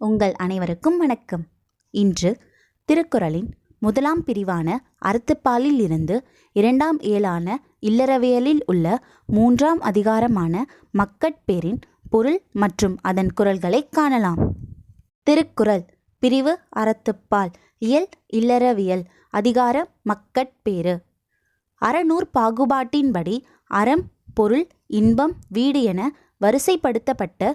உங்கள் அனைவருக்கும் வணக்கம். இன்று திருக்குறளின் முதலாம் பிரிவான அறத்துப்பாலில் இருந்து இரண்டாம் ஏழான இல்லறவியலில் உள்ள மூன்றாம் அதிகாரமான மக்கட்பேரின் பொருள் மற்றும் அதன் குரல்களை காணலாம். திருக்குறள் பிரிவு அறத்துப்பால் இயல் இல்லறவியல் அதிகார மக்கட்பேறு அறநூர் பாகுபாட்டின்படி அறம் பொருள் இன்பம் வீடு என வரிசைப்படுத்தப்பட்ட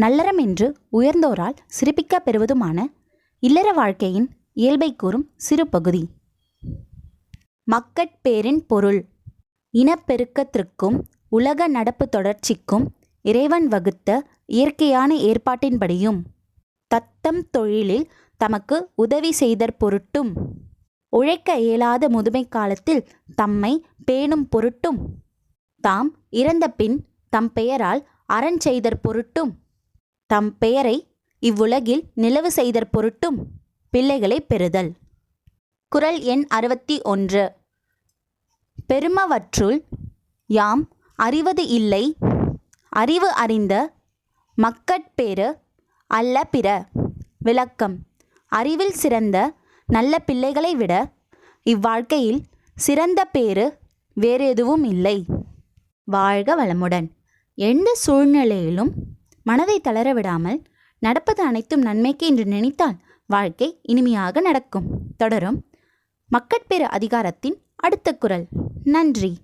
நல்லறம் என்று உயர்ந்தோரால் சிறப்பிக்க பெறுவதுமான இல்லற வாழ்க்கையின் இயல்பை கூறும் சிறு பகுதி. மக்கட்பேரின் பொருள். இனப்பெருக்கத்திற்கும் உலக நடப்பு தொடர்ச்சிக்கும் இறைவன் வகுத்த இயற்கையான ஏற்பாட்டின்படியும் தத்தம் தொழிலில் தமக்கு உதவி செய்தற் பொருட்டும். உழைக்க இயலாத முதுமை காலத்தில் தம்மை பேணும் பொருட்டும். தாம் இறந்த பின் தம் பெயரால் அறஞ் செய்தற் பொருட்டும். தம் பெயரை இவ்வுலகில் நிலவு செய்தற் பொருட்டும் பிள்ளைகளைப் பெறுதல். குறள் எண் அறுபத்தி ஒன்று. பெருமவற்றுள் யாம் அறிவது இல்லை அறிவு அறிந்த மக்கட்பேறு அல்ல பிற. விளக்கம். அறிவில் சிறந்த நல்ல பிள்ளைகளை விட இவ்வாழ்க்கையில் சிறந்த பேறு வேறெதுவும் இல்லை. வாழ்க வளமுடன். எந்த சூழ்நிலையிலும் மனதை தளர விடாமல் நடப்பது அனைத்தும் நன்மைக்கு என்று நினைத்தால் வாழ்க்கை இனிமையாக நடக்கும். தொடரும் மக்கட்பெரு அதிகாரத்தின் அடுத்த குரல். நன்றி.